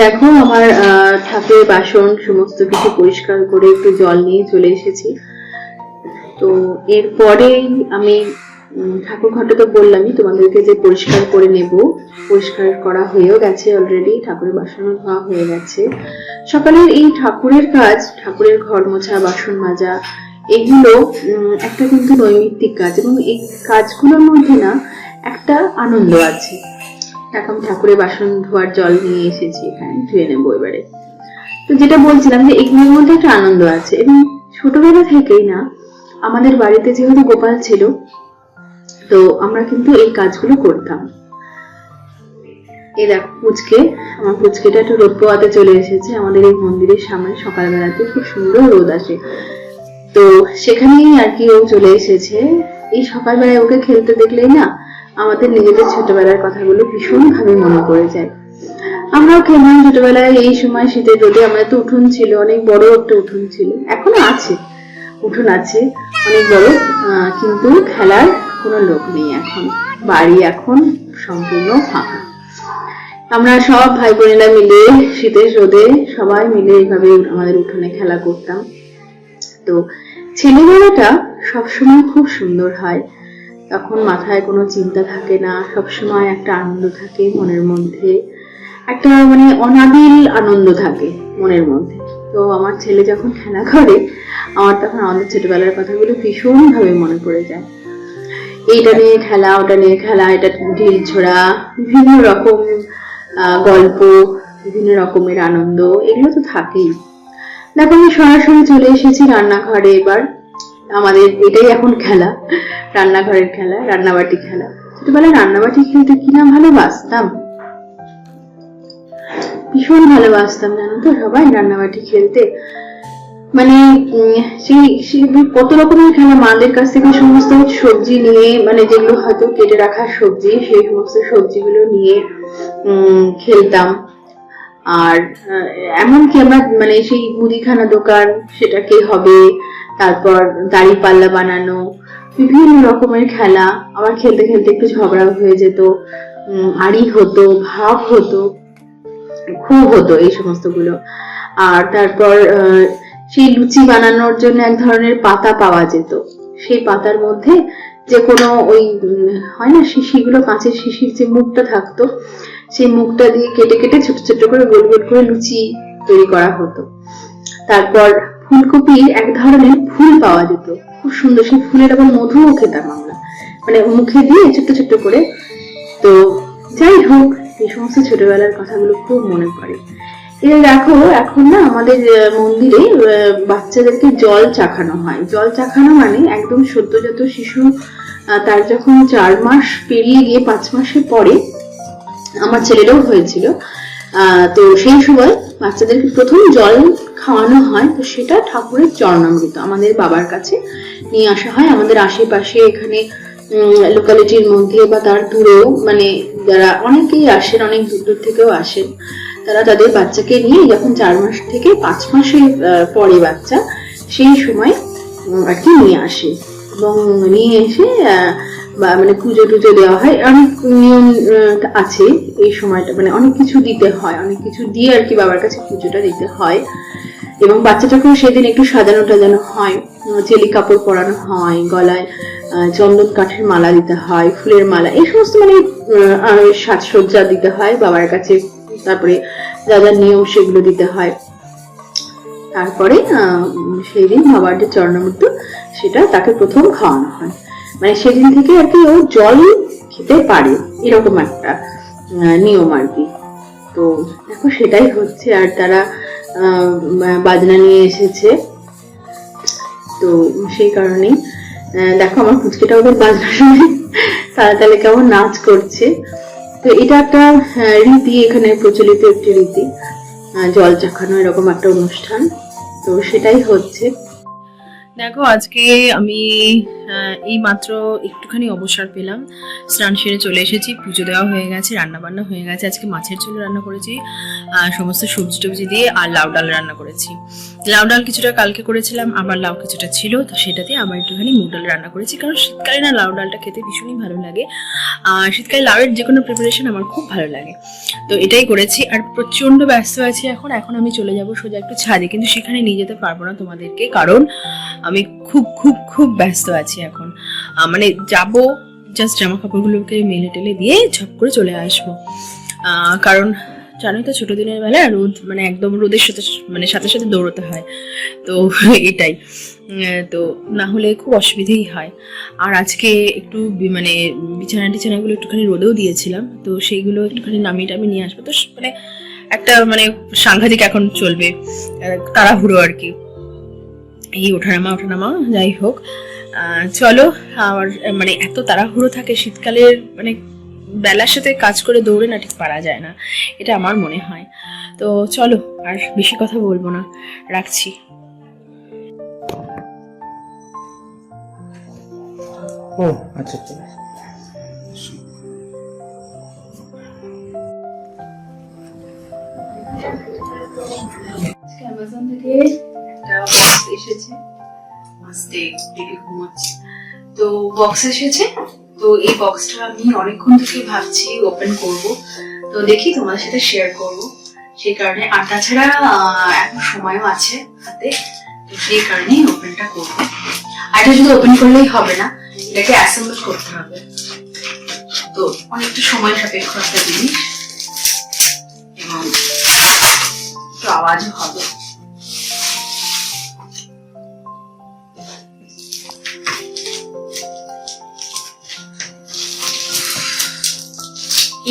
দেখো, আমার ঠাকুরের বাসন সমস্ত কিছু পরিষ্কার করে একটু জল নিয়ে চলে এসেছি। তো এরপরেই আমি ঠাকুর ঘরটা তো বললামই, তোমাদেরকে যে পরিষ্কার করে নেব, পরিষ্কার করা হয়েও গেছে অলরেডি ঠাকুরের বাসনও ধোয়া হয়ে গেছে। সকালের এই ঠাকুরের কাজ, ঠাকুরের ঘর মোছা, বাসন মাজা, এগুলো একটা কিন্তু নৈমিত্তিক কাজ এবং এই কাজগুলোর মধ্যে না একটা আনন্দ আছে। এখন ঠাকুরের বাসন ধোয়ার জল নিয়ে এসেছি এখানে, ধুয়ে নেব এবারে। তো যেটা বলছিলাম যে এগুলোর মধ্যে একটা আনন্দ আছে এবং ছোটবেলা থেকেই না, আমাদের বাড়িতে যেহেতু গোপাল ছিল, তো আমরা কিন্তু এই কাজগুলো করতাম। এ দেখ, পুচকে, আমার পুচকেটা একটু রোদ পোয়াতে চলে এসেছে, আমাদের এই মন্দিরের সামনে সকালবেলাতে খুব সুন্দর রোদ আসে। তো সেখানেই আর কি ও চলে এসেছে। এই সকালবেলায় ওকে খেলতে দেখলেই না আমাদের নিজেদের ছোটবেলার কথাগুলো ভীষণ ভাবে মনে পড়ে যায়। আমরাও খেলতাম ছোটবেলায়, এই সময় শীতের রোদে আমাদের তো উঠোন ছিল, অনেক বড় একটা উঠোন ছিল, এখনও আছে, উঠোন আছে, অনেক বড় কিন্তু খেলার কোনো লোক নেই এখন, বাড়ি এখন সম্পূর্ণ ফাঁকা। আমরা সব ভাই বোনেরা মিলে শীতের রোদে সবাই মিলে এইভাবে আমাদের উঠোনে খেলা করতাম। তো ছেলেবেলাটা সবসময় খুব সুন্দর হয়। তখন মাথায় কোনো চিন্তা থাকে না, সবসময় একটা আনন্দ থাকে মনের মধ্যে। একটা মানে অনাবিল আনন্দ থাকে মনের মধ্যে। তো আমার ছেলে যখন খেলা করে, আমার তখন আমাদের ছোটবেলার কথাগুলো ভীষণভাবে মনে পড়ে যায়। এইটা নিয়ে খেলা, ওটা নিয়ে খেলা, এটা ঢিল ছোড়া, বিভিন্ন রকম গল্প, বিভিন্ন রকমের আনন্দ, এগুলো তো থাকেই। দেখো আমি সরাসরি চলে এসেছি রান্নাঘরে এবার। আমাদের এটাই এখন খেলা, রান্নাঘরের খেলা, রান্নাবাটি খেলা। ছোটবেলায় রান্নাবাটি খেলতে কি না ভালোবাসতাম? ভীষণ ভালোবাসতাম, জানো তো সবাই রান্নাবাটি খেলতে। মানে সেই কত রকমের খেলা, মাদের কাছ থেকে সমস্ত সবজি নিয়ে মানে যেগুলো হয়তো কেটে রাখা সবজি, সেই সমস্ত সবজিগুলো নিয়ে খেলতাম। আর এমনকি আমরা মানে সেই মুদিখানা দোকান, সেটাকে হবে তারপর দাড়ি পাল্লা বানানো, বিভিন্ন রকমের খেলা। আবার খেলতে খেলতে একটু ঝগড়া হয়ে যেত আড়ি হতো, ভাব হতো, খুব হতো এই সমস্তগুলো। আর তারপর সেই লুচি বানানোর জন্য এক ধরনের পাতা পাওয়া যেত। সেই পাতার মধ্যে যে কোনো ওই হয় না, শিশিগুলো, কাঁচের শিশির যে মুখটা থাকতো, সেই মুখটা দিয়ে কেটে কেটে ছোট ছোট করে গোল গোল করে লুচি তৈরি করা হতো। তারপর ফুলকপির এক ধরনের ফুল পাওয়া যেত। খুব সুন্দর সেই ফুলের আবার মধুও খেতাম আমরা। মানে মুখে দিয়ে ছোট্ট ছোট্ট করে। তো যাই হোক, এই সমস্ত ছোটবেলার কথাগুলো খুব মনে পড়ে। এই দেখো, এখন না আমাদের মন্দিরে বাচ্চাদেরকে জল চাখানো হয়। জল চাখানো মানে একদম সদ্যজাত শিশু তার যখন চার মাস পেরিয়ে গিয়ে পাঁচ মাসের পরে আমার ছেলেরও হয়েছিল। তো সেই সময় বাচ্চাদেরকে প্রথম জল খাওয়ানো হয়, তো সেটা ঠাকুরের চরণামৃত আমাদের বাবার কাছে নিয়ে আসা হয়। আমাদের আশেপাশে এখানে লোকালিটির মধ্যে বা তার দূরেও মানে যারা অনেকেই আসেন, অনেক দূর দূর থেকেও আসেন, তারা তাদের বাচ্চাকে নিয়ে যখন চার মাস থেকে পাঁচ মাসের পরে বাচ্চা, সেই সময় আর কি নিয়ে আসে। এবং নিয়ে এসে বা মানে পুজো টুজো দেওয়া হয়। অনেক নিয়ম আছে এই সময়টা মানে অনেক কিছু দিতে হয়, অনেক কিছু দিয়ে আর কি বাবার কাছে পুজোটা দিতে হয়। এবং বাচ্চাটাকেও সেদিন একটু সাজানো টাজানো হয় চেলি কাপড় পরানো হয়, গলায় চন্দন কাঠের মালা দিতে হয়, ফুলের মালা, এই সমস্ত মানে সাজসজ্জা দিতে হয়, বাবার কাছে, তারপরে যা যা নিয়ম সেগুলো দিতে হয়। তারপরে সেই দিন বাবার যে চরণামৃত, সেটা তাকে প্রথম খাওয়ানো হয়। মানে সেদিন থেকে আর কি ও জল খেতে পারে, এরকম একটা নিয়ম আর কি। তো দেখো সেটাই হচ্ছে, আর তারা বাজনা নিয়ে এসেছে। তো সেই কারণেই দেখো আমার পুচকিটা ওদের বাজনা শুনে তারা তাহলে কেমন নাচ করছে। তো এটা একটা রীতি, এখানে প্রচলিত একটি রীতি। জল চাখানো এরকম একটা অনুষ্ঠান। তো সেটাই হচ্ছে। দেখো, আজকে আমি এই মাত্র একটুখানি অবসর পেলাম। স্নান সেরে চলে এসেছি, পুজো দেওয়া হয়ে গেছে রান্না বান্না হয়ে গেছে। আজকে মাছের ঝোল রান্না করেছি, আর সমস্ত সবজি টবজি দিয়ে আর লাউ ডাল রান্না করেছি। লাউ ডাল কিছুটা কালকে করেছিলাম আবার লাউ কিছুটা ছিল, তো সেটা দিয়ে আমার একটুখানি মুগ ডাল রান্না করেছি, কারণ শীতকালে না লাউ ডালটা খেতে ভীষণই ভালো লাগে। আর শীতকালে লাউয়ের যে কোনো প্রিপারেশন আমার খুব ভালো লাগে। তো এটাই করেছি, আর প্রচণ্ড ব্যস্ত আছি এখন এখন আমি চলে যাব সোজা একটু ছাদে, কিন্তু সেখানে নিয়ে যেতে পারব না তোমাদেরকে, কারণ আমি খুব খুব খুব ব্যস্ত আছি। এখন। মানে যাব জাস্ট জামা কাপড়গুলোকে মেলে টেলে দিয়ে ঝপ করে চলে আসব। কারণ জানোই তো ছোটো দিনের বেলা রোদ মানে একদম রোদের সাথে মানে সাথে সাথে দৌড়তে হয়। তো এটাই। তো না হলে খুব অসুবিধেই হয়। আর আজকে একটু মানে বিছানা টিছানাগুলো একটুখানি রোদেও দিয়েছিলাম। তো সেইগুলো একটুখানি নামিয়ে টামিয়ে নিয়ে আসব। তো মানে একটা মানে সাংঘাতিক এখন চলবে। তাড়াহুড়ো আর কি। এই ওঠানামা ওঠানামা, যাই হোক। চলো আমার মানে এত তাড়াহুড়ো থাকে শীতকালের মানে বেলার সাথে কাজ করে দৌড়ে না ঠিক পারা যায় না। এটা আমার মনে হয়। তো চলো আর বেশি কথা বলব না। রাখছি। ও আচ্ছা আচ্ছা। আজকে অ্যামাজন থেকে একটা বক্স এসেছে। আস্তে দেখে ঘুমাচ্ছে। তো বক্স এসেছে। তো এই বক্সটা আমি অনেকক্ষণ থেকে ভাবছি ওপেন করব। তো দেখি তোমার সাথে শেয়ার করব। সেই কারণে, আর তাছাড়া এখন সময়ও আছে হাতে। তো সেই কারণেই ওপেনটা করব। আর এটা শুধু ওপেন করলেই হবে না, এটাকে অ্যাসেম্বল করতে হবে। তো অনেকটা সময় সাপেক্ষ একটা জিনিস। এবং একটু আওয়াজও হবে।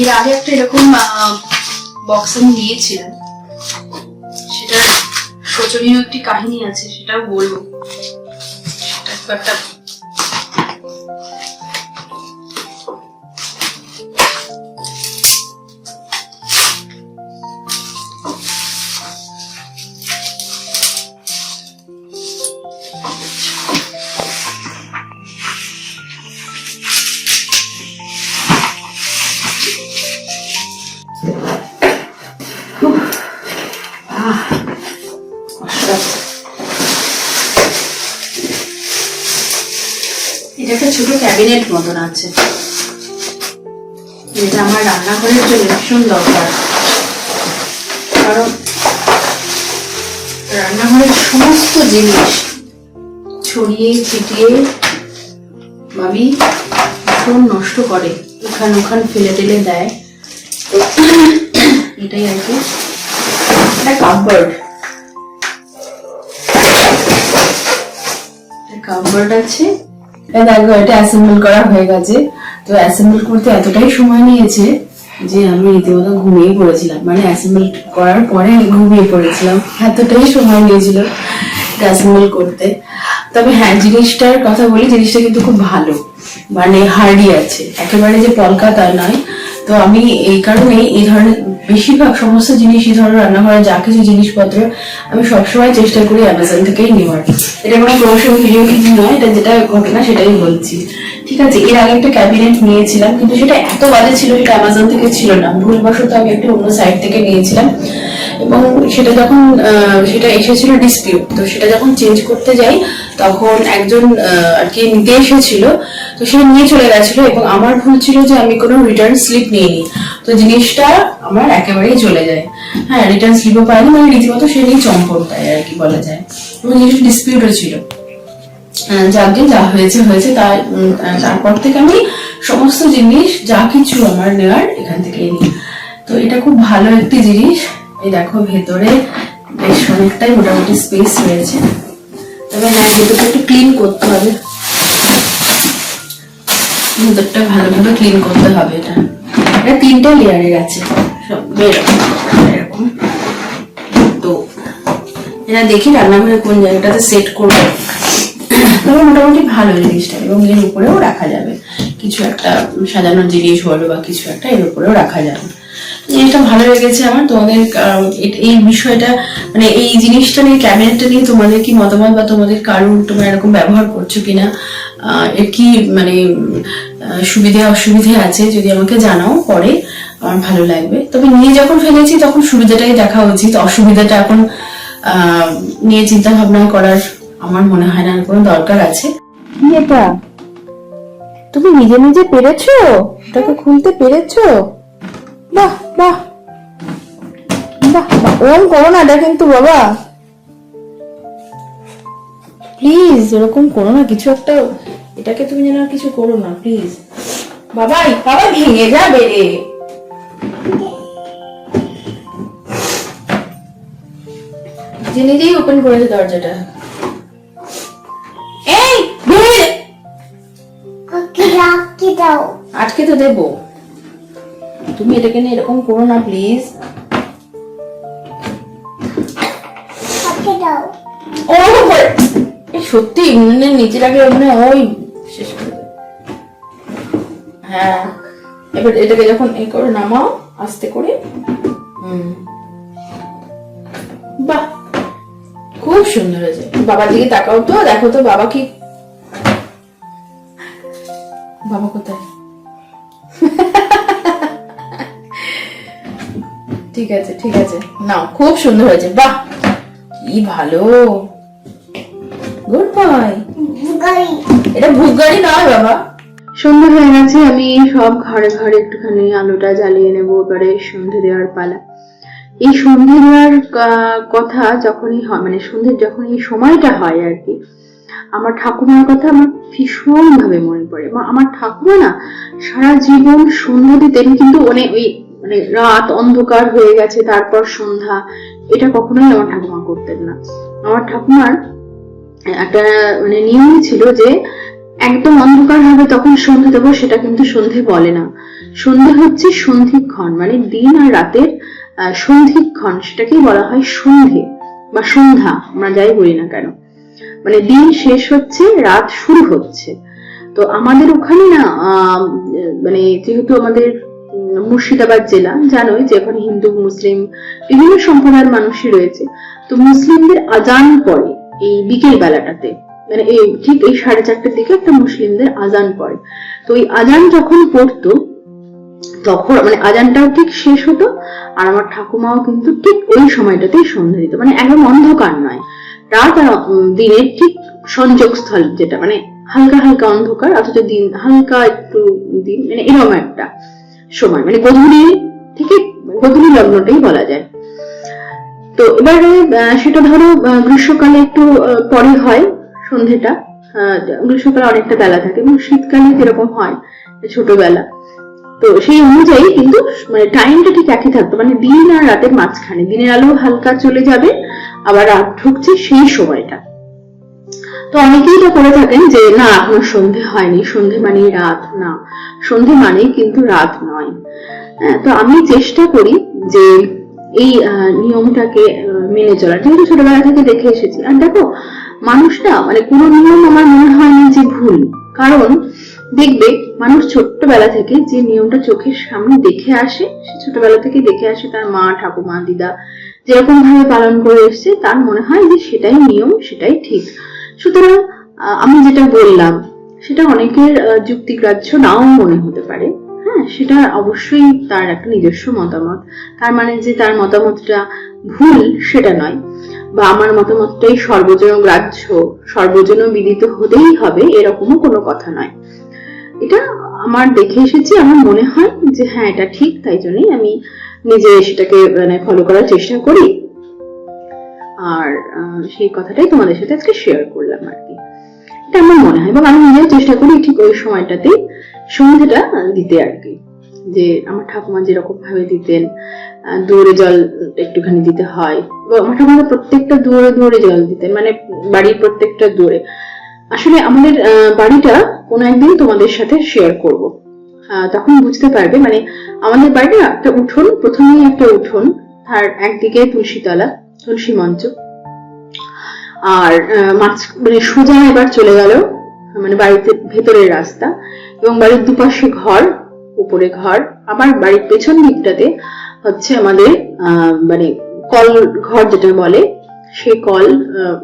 এর আগে একটা এরকম বক্স আমি নিয়েছিলাম সেটা শোচনীয় একটি কাহিনী আছে, সেটাও বলব। সেটা একটা ছোট ক্যাবিনেট মতন আছে। যেটা আমার রান্নাঘরের জন্য ভীষণ দরকার। কারণ রান্নাঘরের সমস্ত জিনিস ছড়িয়ে ছিটিয়ে ভাবি ভীষণ নষ্ট করে। ওখান ওখান ফেলে টেলে দেয়। এটাই আর কি। একটা কাপড় কাপড় আছে। দেখো, এটা অ্যাসেম্বল করা হয়ে গেছে। তো অ্যাসেম্বল করতে এতটাই সময় নিয়েছে যে আমি রীতিমতো ঘুমিয়ে পড়েছিলাম। মানে অ্যাসেম্বল করার পরে ঘুমিয়ে পড়েছিলাম। এতটাই সময় নিয়েছিল অ্যাসেম্বল করতে। তবে হ্যাঁ জিনিসটার কথা বলি, জিনিসটা কিন্তু খুব ভালো। মানে হার্ডি আছে। একেবারে যে কলকাতা নয়। তো আমি এই কারণে এই ধরনের বেশিরভাগ সমস্ত জিনিস, এই ধরনের রান্নাঘরে যা কিছু জিনিসপত্র আমি সবসময় চেষ্টা করি অ্যামাজন থেকেই নেওয়ার। এটা কোনো প্রমোশন ভিডিও কিছু নয়, এটা যেটা ঘটনা সেটাই বলছি। ঠিক আছে, এর আগে একটা ক্যাবিনেট নিয়েছিলাম, কিন্তু সেটা এত বাজে ছিল সেটা অ্যামাজন থেকে ছিল না। ভুলবশত আমি একটা অন্য সাইট থেকে নিয়েছিলাম। এবং সেটা যখন সেটা এসেছিল ডিসপিউট তো সেটা যখন চেঞ্জ করতে যাই তখন একজন আর কি নিতে এসেছিল, তো সেটা নিয়ে চলে গেছিল এবং আমার ভুল ছিল যে আমি কোনো রিটার্ন স্লিপ নিইনি। তো জিনিসটা আমার একেবারেই চলে যায়। হ্যাঁ রিটার্ন স্লিপও পাইনি মানে রীতিমতো সে নিয়ে চম্পট দেয় আর কি বলা যায়। এবং জিনিসটা ডিসপিউটও ছিল। যাকে যা হয়েছে হয়েছে তার তারপর থেকে আমি সমস্ত জিনিস, যা কিছু আমার নেওয়ার এখান থেকেই নিই। তো এটা খুব ভালো একটি জিনিস। এই দেখো, ভেতরে বেশ অনেকটাই মোটামুটি স্পেস রয়েছে। তবে হ্যাঁ ভেতরটা একটু ক্লিন করতে হবে। ভেতরটা ভালোভাবে ক্লিন করতে হবে এটা। এটা তিনটা লেয়ারের আছে। সব এরকম। তো এটা দেখি রান্নাঘরে কোন জায়গাটাতে সেট করব। তবে মোটামুটি ভালো জিনিসটা এবং এর উপরেও রাখা যাবে। কিছু একটা সাজানোর জিনিস বলো বা কিছু একটা এর উপরেও রাখা যাবে। জিনিসটা ভালো লেগেছে আমার। তোমাদের এই বিষয়টা মানে এই জিনিসটা নিয়ে ক্যাবিনেটটা নিয়ে তোমাদের কি মতামত বা তোমাদের কারণ তোমরা এরকম ব্যবহার করছ কিনা? এর কি মানে সুবিধে, অসুবিধে আছে যদি আমাকে জানাও পরে, আমার ভালো লাগবে। তবে নিয়ে যখন ফেলেছি, তখন সুবিধাটাই দেখা উচিত। অসুবিধাটা এখন নিয়ে চিন্তা ভাবনা করার আমার মনে হয় না কোনো দরকার আছে। এটা? তুমি নিজে নিজে পেরেছ? এটাকে খুলতে পেরেছ? বাহ বাহ। বাহ বাহ, ওরম করো না এটা কিন্তু বাবা। প্লিজ এরকম করো না কিছু একটা এটাকে তুমি যেন কিছু করো না প্লিজ বাবাই বাবা ভেঙে যাবে রে। নিজে নিজেই ওপেন করেছে দরজাটা। এই আটকে তো দেবো। তুমি এটাকে নিয়ে এরকম করো না প্লিজ ও সত্যি মানে নিচে রাখলে মানে ওই শেষ করে হ্যাঁ এবার এটাকে যখন এ করে নামাও আস্তে করে হুম। বাহ খুব সুন্দর হয়েছে। বাবার দিকে তাকাও তো দেখো তো বাবা কি বাবা কোথায়? ঠিক আছে ঠিক আছে। নাও খুব সুন্দর হয়েছে বাহ! কি ভালো! গুড বয় এটা ভূত গাড়ি নয় বাবা। সন্ধ্যে হয়ে গেছে আমি সব ঘরে ঘরে একটুখানি আলোটা জ্বালিয়ে নেব এবারে সন্ধে দেওয়ার পালা। এই সন্ধে দেওয়ার কথা যখনই হয় মানে সন্ধ্যের যখন এই সময়টা হয় আর কি আমার ঠাকুমার কথা আমার ভীষণ ভাবে মনে পড়ে। আমার ঠাকুমা না সারা জীবন সন্ধ্যা দিতেন কিন্তু মানে ওই মানে রাত অন্ধকার হয়ে গেছে, তারপর সন্ধ্যা। এটা কখনোই আমার ঠাকুমা করতেন না। আমার ঠাকুমার একটা মানে নিয়মই ছিল যে একদম অন্ধকার হবে তখন সন্ধে দেবো, সেটা কিন্তু সন্ধে বলে না। সন্ধে হচ্ছে সন্ধিক্ষণ মানে দিন আর রাতের সন্ধিক্ষণ, সেটাকেই বলা হয় সন্ধে বা সন্ধ্যা, আমরা যাই বলি না কেন। মানে দিন শেষ হচ্ছে, রাত শুরু হচ্ছে। তো আমাদের ওখানে না মানে যেহেতু আমাদের মুর্শিদাবাদ জেলা, জানোই যে ওখানে হিন্দু, মুসলিম বিভিন্ন সম্প্রদায়ের মানুষই রয়েছে। তো মুসলিমদের আজান পড়ে এই বিকেল বেলাটাতে। মানে এই ঠিক এই সাড়ে চারটের দিকে একটা মুসলিমদের আজান পড়ে। তো ওই আজান যখন পড়তো, তখন মানে আজানটাও ঠিক শেষ হতো, আর আমার ঠাকুমাও কিন্তু ঠিক ওই সময়টাতেই সন্ধ্যা দিত। মানে একদম অন্ধকার নয়। রাত আর দিনের ঠিক সংযোগস্থল যেটা মানে হালকা হালকা অন্ধকার, অথচ দিন হালকা একটু দিন মানে এরকম একটা। সময় মানে গধূলি থেকে গধূলি লগ্নটাই বলা যায়। তো এবারে সেটা ধরো গ্রীষ্মকালে একটু পরে হয় সন্ধেটা। গ্রীষ্মকালে অনেকটা বেলা থাকে এবং শীতকালে যেরকম হয়, ছোটবেলা। তো সেই অনুযায়ী কিন্তু মানে টাইমটা ঠিক একই থাকতো। মানে দিন আর রাতের মাঝখানে। দিনের আলো হালকা চলে যাবে, আবার রাত ঢুকছে সেই সময়টা। তো অনেকেই এটা করে থাকেন যে না এখনও সন্ধে হয়নি। সন্ধে মানেই রাত না। সন্ধে মানেই কিন্তু রাত নয়। হ্যাঁ, তো আমি চেষ্টা করি যে এই নিয়মটাকে মেনে চলার। যেহেতু ছোটবেলা থেকে দেখে এসেছি। আর দেখো মানুষ না মানে কোনো নিয়ম আমার মনে হয়নি যে ভুল। কারণ দেখবে মানুষ ছোট্টবেলা থেকে যে নিয়মটা চোখের সামনে দেখে আসে সে ছোটবেলা থেকে দেখে আসে তার মা ঠাকুমা দিদা যেরকম ভাবে পালন করে এসছে তার মনে হয় যে সেটাই নিয়ম সেটাই ঠিক। সুতরাং আমি যেটা বললাম, সেটা অনেকের যুক্তিগ্রাহ্য নাও মনে হতে পারে। হ্যাঁ সেটা অবশ্যই তার একটা নিজস্ব মতামত। তার মানে যে তার মতামতটা ভুল, সেটা নয়। বা আমার মতামতটাই সর্বজন গ্রাহ্য সর্বজন বিদিত হতেই হবে, এরকমও কোনো কথা নয়। এটা আমার দেখে এসেছি, আমার মনে হয় যে হ্যাঁ এটা ঠিক, তাই জন্যই আমি নিজে সেটাকে মানে ফলো করার চেষ্টা করি। আর সেই কথাটাই তোমাদের সাথে আজকে শেয়ার করলাম আর কি। এটা আমার মনে হয়, এবং আমি নিজেও চেষ্টা করি ঠিক ওই সময়টাতেই সন্ধ্যেটা দিতে আর কি। যে আমার ঠাকুমা যেরকম ভাবে দিতেন দুয়ারে জল একটুখানি দিতে হয় আমার ঠাকুমা প্রত্যেকটা দুয়ারে দুয়ারে জল দিতেন মানে বাড়ির প্রত্যেকটা দুয়ারে। আসলে আমাদের বাড়িটা কোনো একদিন তোমাদের সাথে শেয়ার করব। তখন বুঝতে পারবে মানে আমাদের বাড়িটা একটা উঠোন, প্রথমেই একটা উঠোন, তার একদিকে তুলসীতলা তুলসী মঞ্চ। আর মাঝ মানে সোজা এবার চলে গেল মানে বাড়িতে ভেতরের রাস্তা এবং বাড়ির দুপাশে ঘর, উপরে ঘর। আবার বাড়ির পেছন দিকটাতে হচ্ছে আমাদের মানে কল ঘর যেটা বলে, সেই কল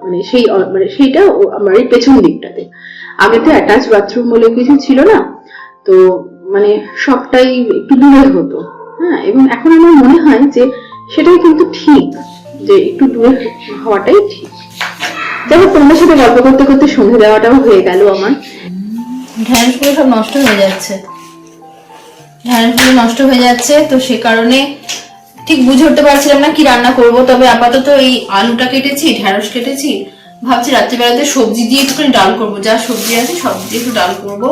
মানে সেই মানে সেইটা বাড়ির পেছন দিকটাতে। আগে তো অ্যাটাচ বাথরুম বলে কিছু ছিল না, তো মানে সবটাই একটু দূরে হতো হ্যাঁ? এবং এখন আমার মনে হয় যে সেটাই কিন্তু ঠিক। যে একটু দূরে হওয়াটাই ঠিক। যাই হোক, তোমাদের সাথে গল্প করতে করতে সন্ধে দেওয়াটাও হয়ে গেল আমার। ঢ্যাঁড়সগুলো সব নষ্ট হয়ে যাচ্ছে। ঢ্যাঁড়সগুলো নষ্ট হয়ে যাচ্ছে, তো সে কারণে ঠিক বুঝে উঠতে পারছিলাম না কি রান্না করব। তবে আপাতত এই আলুটা কেটেছি, ঢ্যাঁড়স কেটেছি। ভাবছি রাত্রিবেলাতে সবজি দিয়ে একটুখানি ডাল করব। যা সবজি আছে সব দিয়ে একটু ডাল করব।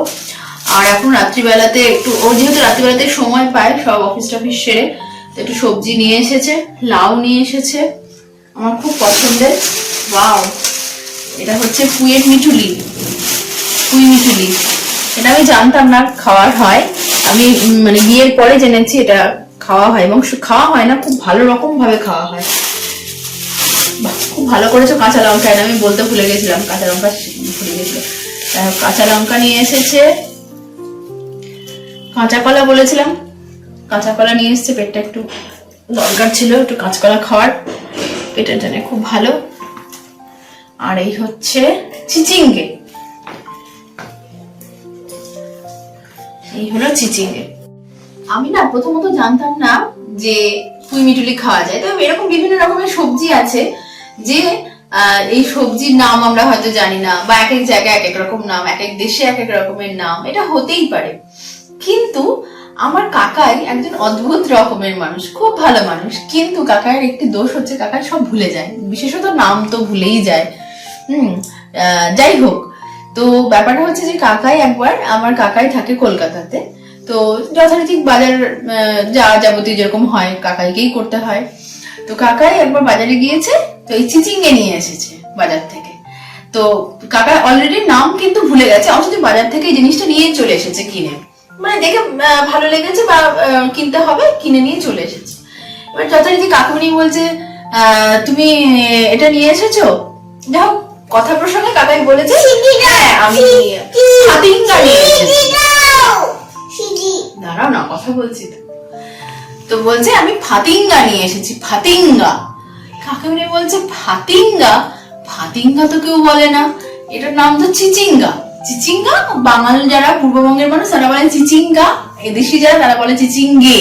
আর এখন রাত্রিবেলাতে একটু, ও যেহেতু রাত্রিবেলাতে সময় পায়, সব অফিস টফিস সেরে একটু সবজি নিয়ে এসেছে, লাউ নিয়ে এসেছে, আমার খুব পছন্দের। ওয়াও, এটা হচ্ছে পুয়ের মিঠুলি, পুঁই মিঠুলি। এটা আমি জানতাম না খাওয়ার হয়। আমি মানে বিয়ের পরে জেনেছি এটা খাওয়া হয় এবং খাওয়া হয় না, খুব ভালো রকম ভাবে খাওয়া হয়। খুব ভালো করেছ কাঁচা লঙ্কা, এটা আমি বলতে ভুলে গেছিলাম, কাঁচা লঙ্কা ভুলে গেছিলাম। যাই কাঁচা লঙ্কা নিয়ে এসেছে। কাঁচা কলা বলেছিলাম। কাঁচা কলা নিয়ে এসেছে, পেটটা একটু দরকার ছিল, একটু কাঁচকলা খাওয়ার। পেটের জন্য খুব ভালো। আর এই হচ্ছে চিচিঙ্গে। এই হলো চিচিঙ্গে। আমি না প্রথমত জানতাম না যে পুঁই মিটুলি খাওয়া যায়। তবে এরকম বিভিন্ন রকমের সবজি আছে যে এই সবজির নাম আমরা হয়তো জানি না, বা এক এক জায়গায় এক এক রকম নাম, এক এক দেশে এক এক রকমের নাম। এটা হতেই পারে। কিন্তু আমার কাকাই একজন অদ্ভুত রকমের মানুষ, খুব ভালো মানুষ, কিন্তু কাকার একটি দোষ হচ্ছে কাকা সব ভুলে যায়। বিশেষত নাম তো ভুলেই যায়। হুম যাই হোক, তো ব্যাপারটা হচ্ছে যে কাকাই একবার আমার কাকাই থাকে কলকাতাতে, তো যথারীতি বাজার যা যাবতীয় যেরকম হয় কাকাইকেই করতে হয়। তো কাকাই একবার বাজারে গিয়েছে, তো এই চিচিঙ্গে নিয়ে এসেছে বাজার থেকে। তো কাকা অলরেডি নাম কিন্তু ভুলে গেছে, অথচ বাজার থেকে এই জিনিসটা নিয়ে চলে এসেছে কিনে। মানে দেখে ভালো লেগেছে বা কিনতে হবে কিনে নিয়ে চলে এসেছে। এবার যথারীতি কাকুমনি বলছে তুমি এটা নিয়ে এসেছ? যাই হোক কথা প্রসঙ্গে কাকাই বলেছে হ্যাঁ আমি হাতিঙ্গা নিয়ে এসেছি। দাঁড়াও না কথা বলছি তো। তো বলছে আমি ফাতিঙ্গা নিয়ে এসেছি ফাতিঙ্গা কাকামনি বলছে ফাতিঙ্গা ফাতিঙ্গা তো কেউ বলে না। এটার নাম তো চিচিঙ্গা। চিচিঙ্গা? বাঙাল যারা পূর্ববঙ্গের মানুষ তারা বলে চিচিঙ্গা। এদেশি যারা তারা বলে চিচিঙ্গে।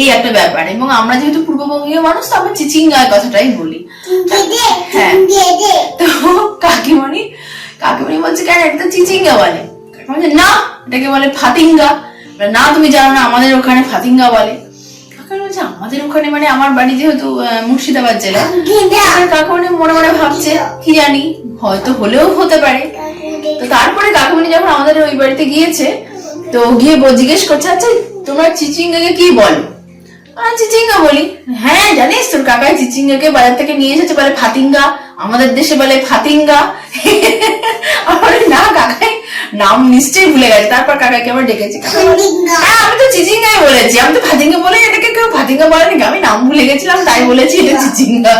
এই একটা ব্যাপার। এবং আমরা যেহেতু পূর্ববঙ্গীয় মানুষ তো আমরা চিচিঙ্গা কথাটাই বলি। হ্যাঁ তো কাকিমণি কাকিমণি বলছে কেন এটা চিচিঙ্গা বলে? কাকিমণি না এটাকে বলে ফাতিঙ্গা। না তুমি জানো না আমাদের ওখানে ফাতিঙ্গা বলে। কাকিমণি বলছে আমাদের ওখানে মানে আমার বাড়ি যেহেতু মুর্শিদাবাদ জেলা। কাকিমণি মনে মনে ভাবছে কি জানি? হয়তো হলেও হতে পারে। তো তারপরে কাকিমণি যখন আমাদের ওই বাড়িতে গিয়েছে তো গিয়ে জিজ্ঞেস করছে আচ্ছা তোমরা চিচিঙ্গাকে কি বলো? আর চিচিঙ্গা বলি। হ্যাঁ জানিস তোর কাকাই চিচিঙ্গাকে বাজার থেকে নিয়ে এসেছে বলে ফাতিঙ্গা। আমাদের দেশে বলে ফাতিঙ্গা। আমার না কাকাই নাম নিশ্চয়ই ভুলে গেছে। তারপর কাকাকে আবার ডেকেছি হ্যাঁ আমি তো চিচিঙ্গাই বলেছি। আমি তো ফাতিঙ্গা বলে এটাকে কেউ ফাতিঙ্গা বলেনি। আমি নাম ভুলে গেছিলাম তাই বলেছি এটা চিচিঙ্গা।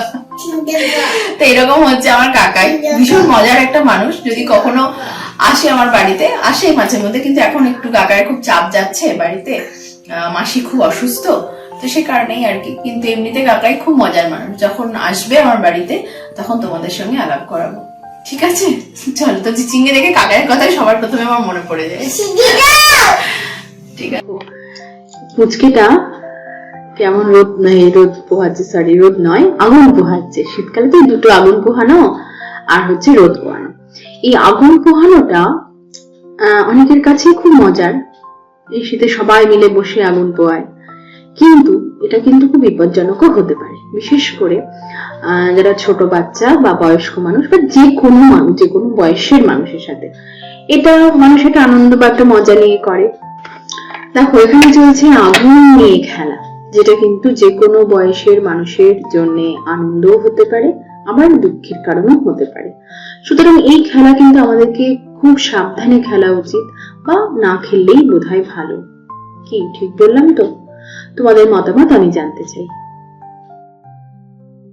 তো এরকম হচ্ছে আমার কাকাই। ভীষণ মজার একটা মানুষ। যদি কখনো আসে আমার বাড়িতে আসে মাঝে মধ্যে কিন্তু এখন একটু কাকার খুব চাপ যাচ্ছে বাড়িতে। মাসি খুব অসুস্থ তো সে কারণেই আর কি। কিন্তু এমনিতে কাকাই খুব মজার মানুষ। যখন আসবে আমার বাড়িতে তখন তোমাদের সঙ্গে আলাপ করাবো। ঠিক আছে? চল তো চিচিঙ্গে দেখে কাকার কথাই সবার প্রথমে আমার মনে পড়ে যায়। ঠিক আছে। পুচকেটা কেমন রোদ নয় রোদ পোহাচ্ছে সরি রোদ নয়, আগুন পোহাচ্ছে শীতকালে তো দুটো আগুন পোহানো আর হচ্ছে রোদ পোহানো এই আগুন পোহানোটা অনেকের কাছেই খুব মজার। এই শীতে সবাই মিলে বসে আগুন পোহায় কিন্তু এটা কিন্তু খুব বিপজ্জনকও হতে পারে। বিশেষ করে যারা ছোট বাচ্চা বা বয়স্ক মানুষ বা যে কোনো মানুষ, যে কোনো বয়সের মানুষের সাথে, এটা মানুষ একটা আনন্দ বা একটা মজা নিয়ে করে। দেখো, এখানে চলছে আগুন নিয়ে খেলা। যেটা কিন্তু যে কোনো বয়সের মানুষের জন্য আনন্দও হতে পারে, আবার দুঃখের কারণও হতে পারে। সুতরাং এই খেলা কিন্তু আমাদেরকে খুব সাবধানে খেলা উচিত বা না খেললেই বোধহয় ভালো। কি, ঠিক বললাম তো? তোমাদের মতামত আমি জানতে চাই।